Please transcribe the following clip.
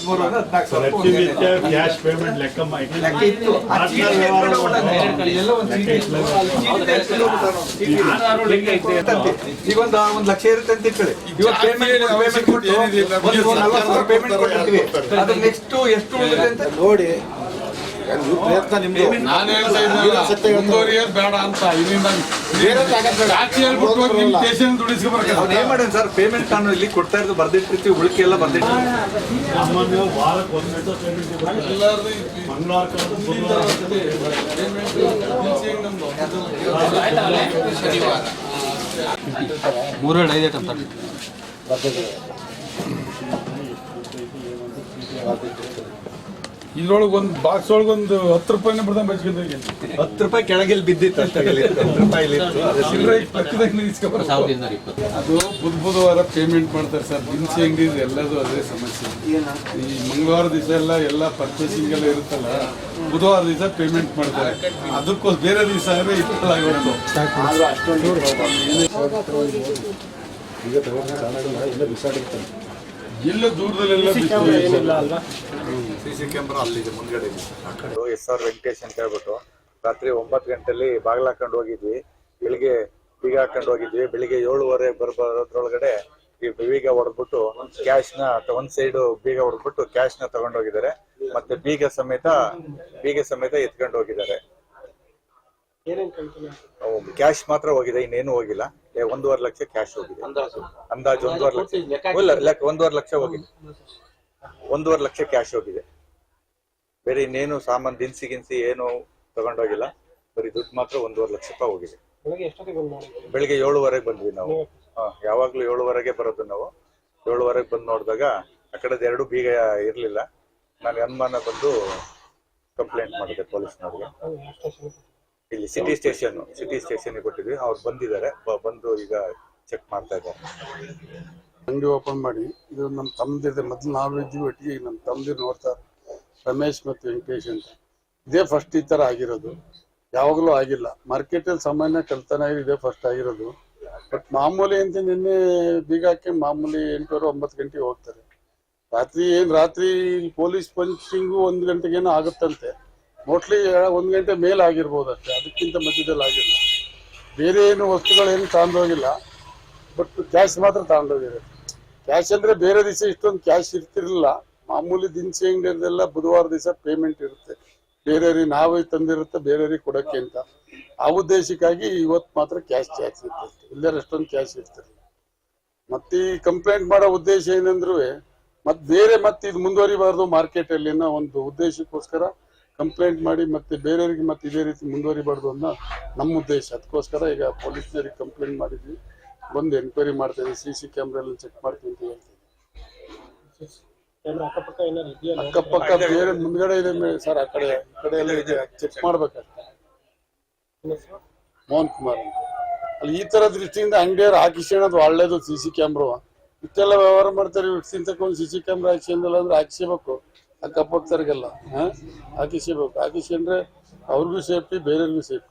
ಹದಿಮೂರು ಹದಿನಾಲ್ಕು ಸಾವಿರ ಪ್ರತಿನಿತ್ಯ ಕ್ಯಾಶ್ ಪೇಮೆಂಟ್ ಲೆಕ್ಕ ಮಾಡಿ ಲೆಕ್ಕ ಇತ್ತು. ಆ ಚೀಟಿ. ಎಲ್ಲೋ ಒಂದು ಚೀಟಿ ಇತ್ತು. ಅಲ್ಲಿ ಚೀಟಿ ಎತ್ಕೊಂಡು ಹೋಗ್ಬಿಟ್ಟಾನು. ಚೀಟಿ ತಂದೆ. ಈಗ ಒಂದು ಒಂದು ಲಕ್ಷ ಇರುತ್ತೆ ಅಂತ ಇಟ್ಕೊಳ್ಳಿ. ಇವಾಗ ಪೇಮೆಂಟ್ ಪೇಮೆಂಟ್ ಕೊಟ್ಟು ಒಂದು ನಲ್ವತ್ತು ಸಾವಿರ ಪೇಮೆಂಟ್ ಕೊಟ್ಟಿರ್ತೀವಿ ಅದು ನೆಕ್ಸ್ಟ್ ಎಷ್ಟು ಉಳಿದಿದೆ ಅಂತ? ನೋಡಿ ನೀವು ಪ್ರಯತ್ನ ನಿಮ್ದು. ನಾನು ಹೇಳ್ತಾ ಇದ್ದೆ ಮುಂದುವರಿಯೋದು ಬೇಡ ಅಂತ ಇದರಿಂದ ಸಾಕ್ಷಿ ಹೇಳ್ಬಿಟ್ಟು ಹೋಗಿ ನಿಮ್ ಸ್ಟೇಷನ್ ದುಡಿಸ್ಕೊಬರ್ತಾರೆ ಅವ್ನು ಏನ್ ಮಾಡೋಣ ಸರ್? ಪೇಮೆಂಟ್ ನಾನು ಇಲ್ಲಿ ಕೊಡ್ತಾ ಇರೋದು ಬರ್ದಿಟ್ಟಿರ್ತೀವಿ ಉಳಿಕೆ ಎಲ್ಲ ಬರ್ದಿಟ್ಟಿರ್ತೀವಿ ಸಾಮಾನ್ಯ ವಾರಕ್ಕೆ ಒಂದು ಗಂಟೆ ಪೇಮೆಂಟ್ ಮಂಗಳವಾರ ಕಂಡು ಬುಧವಾರ ಮೂರೇಳು ಐದು ಐಟಮ್ ತರ್ರಿ ಇದ್ರೊಳಗೆ ಒಂದು ಬಾಕ್ಸ್ ಒಳಗೆ ಒಂದು ಹತ್ತು ರೂಪಾಯಿನೇ ಬರ್ತಾನೆ ಬಚ್ಕೊಂಡೋಗಿ ಹತ್ತು ರೂಪಾಯಿ ಕೆಳಗೆಲ್ಲಿ ಬಿದ್ದಿತ್ತು ಅಷ್ಟೇ. ಅದು ಬುಧ ಬುಧವಾರ ಪೇಮೆಂಟ್ ಮಾಡ್ತಾರೆ ಸರ್. ದಿನಸಿ ಅಂಗಡಿ ಎಲ್ಲದು ಅದೇ ಸಮಸ್ಯೆ. ಈ ಮಂಗಳವಾರ ದಿವಸ ಎಲ್ಲ ಎಲ್ಲ ಪರ್ಚೇಸಿಂಗ್ ಎಲ್ಲ ಇರುತ್ತಲ್ಲ ಬುಧವಾರ ದಿವಸ ಪೇಮೆಂಟ್ ಮಾಡ್ತಾರೆ. ಅದಕ್ಕೋಸ್ ಬೇರೆ ದಿವಸ ಆದರೆ ಇಪ್ಪತ್ತು ಇವತ್ತು ಈಗ ಎಲ್ಲ ದೂರದಲ್ಲೆಲ್ಲ ಬಿತ್ತು ಸಿ ಸಿ ಕ್ಯಾಮ್ರಾ ಅಲ್ಲಿದೆ ಮುಂದ್ಗಡೆ ಹಾಕೊಂಡು ಎಸ್ ಆರ್ ವೆಂಕಟೇಶ್ ಅಂತ ಹೇಳ್ಬಿಟ್ಟು ರಾತ್ರಿ ಒಂಬತ್ತು ಗಂಟೆಲಿ ಬಾಗಿಲು ಹಾಕೊಂಡು ಹೋಗಿದ್ವಿ. ಬೆಳಿಗ್ಗೆ ಬೀಗ ಹಾಕೊಂಡು ಹೋಗಿದ್ವಿ. ಬೆಳಿಗ್ಗೆ ಏಳುವರೆ ಬರ್ಬರೋದ್ರೊಳಗಡೆ ಈ ಬೀಗ ಹೊಡೆದ್ಬಿಟ್ಟು ಕ್ಯಾಶ್ನ ಒಂದ್ ಸೈಡ್ ಬೀಗ ಹೊಡೆದ್ಬಿಟ್ಟು ಕ್ಯಾಶ್ನ ತಗೊಂಡು ಹೋಗಿದ್ದಾರೆ. ಮತ್ತೆ ಬೀಗ ಸಮೇತ ಬೀಗ ಸಮೇತ ಎತ್ಕೊಂಡು ಹೋಗಿದ್ದಾರೆ. ಕ್ಯಾಶ್ ಮಾತ್ರ ಹೋಗಿದೆ ಇನ್ನೇನು ಹೋಗಿಲ್ಲ. ಏ, ಒಂದೂವರೆ ಲಕ್ಷ ಕ್ಯಾಶ್ ಹೋಗಿದೆ. ಅಂದಾಜು? ಒಂದೂವರೆ ಲಕ್ಷ. ಇಲ್ಲ ಲೆಕ್ಕ ಒಂದೂವರೆ ಲಕ್ಷ ಹೋಗಿದೆ. ಒಂದೂವರೆ ಲಕ್ಷ ಕ್ಯಾಶ್ ಹೋಗಿದೆ. ಬೇರೆ ಇನ್ನೇನು ಸಾಮಾನು ದಿನಸಿ ಗಿನ್ಸಿ ಏನು ತಗೊಂಡೋಗಿಲ್ಲ. ಬರೀ ದುಡ್ಡು ಮಾತ್ರ ಒಂದೂವರೆ ಲಕ್ಷ ರೂಪಾಯಿ ಹೋಗಿದೆ. ಬೆಳಿಗ್ಗೆ ಏಳುವರೆಗೆ ಬಂದ್ವಿ ನಾವು. ಯಾವಾಗಲೂ ಯಾವಾಗ್ಲೂ ಏಳುವರೆಗೆ ಬರೋದು ನಾವು. ಏಳುವರೆಗೆ ಬಂದು ನೋಡಿದಾಗ ಆ ಕಡೆದು ಎರಡು ಬೀಗ ಇರಲಿಲ್ಲ. ನಾನು ಅನುಮಾನ ಬಂದು ಕಂಪ್ಲೇಂಟ್ ಮಾಡಿದೆ ಪೊಲೀಸ್ನವ್ರಿಗೆ. ಇಲ್ಲಿ ಸಿಟಿ ಸ್ಟೇಷನ್ ಸಿಟಿ ಸ್ಟೇಷನ್ ಕೊಟ್ಟಿದ್ವಿ. ಅವ್ರು ಬಂದಿದ್ದಾರೆ. ಬ- ಬಂದು ಈಗ ಚೆಕ್ ಮಾಡ್ತಾ ಇದ್ದಾರೆ. ಅಂಗಡಿ ಓಪನ್ ಮಾಡಿ. ಇದು ನಮ್ಮ ತಮ್ಮದಿದೆ ಮೊದಲು ನಾವು ಇದ್ದೀವಿ ಒಟ್ಟಿಗೆ. ಈಗ ನಮ್ಮ ತಮ್ಮದಿರು ನೋಡ್ತಾರೆ ರಮೇಶ್ ಮತ್ತು ವೆಂಕಟೇಶ್ ಅಂತ. ಇದೇ ಫಸ್ಟ್ ಈ ಥರ ಆಗಿರೋದು. ಯಾವಾಗಲೂ ಆಗಿಲ್ಲ. ಮಾರ್ಕೆಟಲ್ಲಿ ಸಾಮಾನ್ಯ ಕಲ್ತನ ಇದೇ ಫಸ್ಟ್ ಆಗಿರೋದು. ಬಟ್ ಮಾಮೂಲಿ ಅಂತ ನಿನ್ನೆ ಬೀಗ ಹಾಕಿ ಮಾಮೂಲಿ ಎಂಟೂವರೆ ಒಂಬತ್ತು ಗಂಟೆಗೆ ಹೋಗ್ತಾರೆ. ರಾತ್ರಿ ಏನು ರಾತ್ರಿ ಪೊಲೀಸ್ ಪಂಚಿಂಗು ಒಂದು ಗಂಟೆಗೇನೋ ಆಗುತ್ತಂತೆ. ಮೋಸ್ಟ್ಲಿ ಒಂದು ಗಂಟೆ ಮೇಲೆ ಆಗಿರ್ಬೋದು ಅಷ್ಟೇ. ಅದಕ್ಕಿಂತ ಮಧ್ಯದಲ್ಲಿ ಆಗಿಲ್ಲ. ಬೇರೆ ಏನು ವಸ್ತುಗಳೇನು ತಗೊಂಡೋಗಿಲ್ಲ ಬಟ್ ಕ್ಯಾಶ್ ಮಾತ್ರ ತಗೊಂಡೋಗಿದೆ ಕ್ಯಾಶ್ ಅಂದ್ರೆ ಬೇರೆ ದಿವಸ ಇಷ್ಟೊಂದು ಕ್ಯಾಶ್ ಇರ್ತಿರ್ಲಿಲ್ಲ. ಮಾಮೂಲಿ ದಿನಸಿ ಅಂಗಡಿಯಲ್ಲೆಲ್ಲ ಬುಧವಾರ ದಿವಸ ಪೇಮೆಂಟ್ ಇರುತ್ತೆ. ಬೇರೆಯವ್ರಿಗೆ ನಾವೇ ತಂದಿರುತ್ತೆ, ಬೇರೆಯವ್ರಿಗೆ ಕೊಡಕ್ಕೆ ಅಂತ. ಆ ಉದ್ದೇಶಕ್ಕಾಗಿ ಇವತ್ತು ಮಾತ್ರ ಕ್ಯಾಶ್ ಚಾರ್ಜ್ ಇರ್ತೈತೆ. ಇಲ್ಲರ ಅಷ್ಟೊಂದು ಕ್ಯಾಶ್ ಇರ್ತಿರ್ಲಿಲ್ಲ ಮತ್ತೆ ಈ ಕಂಪ್ಲೇಂಟ್ ಮಾಡೋ ಉದ್ದೇಶ ಏನಂದ್ರು ಮತ್ತೆ ಬೇರೆ ಮತ್ತೆ ಇದು ಮುಂದುವರಿಬಾರ್ದು ಮಾರ್ಕೆಟ್ ಅಲ್ಲಿ ಒಂದು ಉದ್ದೇಶಕ್ಕೋಸ್ಕರ ಕಂಪ್ಲೇಂಟ್ ಮಾಡಿ ಮತ್ತೆ ಬೇರೆಯವ್ರಿಗೆ ಮತ್ತೆ ಇದೇ ರೀತಿ ಮುಂದುವರಿಬಾರ್ದು ಅನ್ನೋ ನಮ್ಮ ಉದ್ದೇಶ. ಅದಕ್ಕೋಸ್ಕರ ಈಗ ಪೊಲೀಸ್ನವ್ರಿಗೆ ಕಂಪ್ಲೇಂಟ್ ಮಾಡಿದ್ವಿ. ಬಂದು ಎನ್ಕ್ವೈರಿ ಮಾಡ್ತಾ ಇದ್ದೀವಿ. ಸಿ ಸಿ ಕ್ಯಾಮ್ರಾ ಎಲ್ಲ ಚೆಕ್ ಮಾಡ್ತೀವಿ ಅಂತ ಅಕ್ಕಪಕ್ಕ ಬೇರೆ ಮುಂದ್ಗಡೆ ಇದೆ ಸರ್ ಆ ಕಡೆ ಈ ಕಡೆ ಎಲ್ಲ ಇದೆ. ಚೆಕ್ ಮಾಡ್ಬೇಕಷ್ಟೆ ಮೋಹನ್ ಕುಮಾರ್ ಅಂತ. ಅಲ್ಲಿ ಈ ತರ ದೃಷ್ಟಿಯಿಂದ ಅಂಗಡಿಯವ್ರು ಹಾಕಿಸ್ಕೊಳ್ಳೋದು ಒಳ್ಳೇದು ಸಿ ಸಿ ಕ್ಯಾಮ್ರಾ ಇಷ್ಟೆಲ್ಲ ವ್ಯವಹಾರ ಮಾಡ್ತಾರೆ ಇವ್ರು ಒಂದು ಸಿ ಸಿ ಕ್ಯಾಮ್ರಾ ಹಾಕಿಸ್ಕೊಂಡಿಲ್ಲ ಅಂದ್ರೆ ಹಾಕಿಸ್ಬೇಕು ಅಕ್ಕಪಕ್ಕದವ್ರಿಗೆಲ್ಲ ಹಾ? ಹಾಕಿಸ್ಬೇಕು ಹಾಕಿಸ್ಕೊಂಡ್ರೆ ಅವ್ರಿಗೂ ಸೇಫ್ಟಿ ಬೇರೆಯವ್ರಿಗೂ ಸೇಫ್ಟಿ.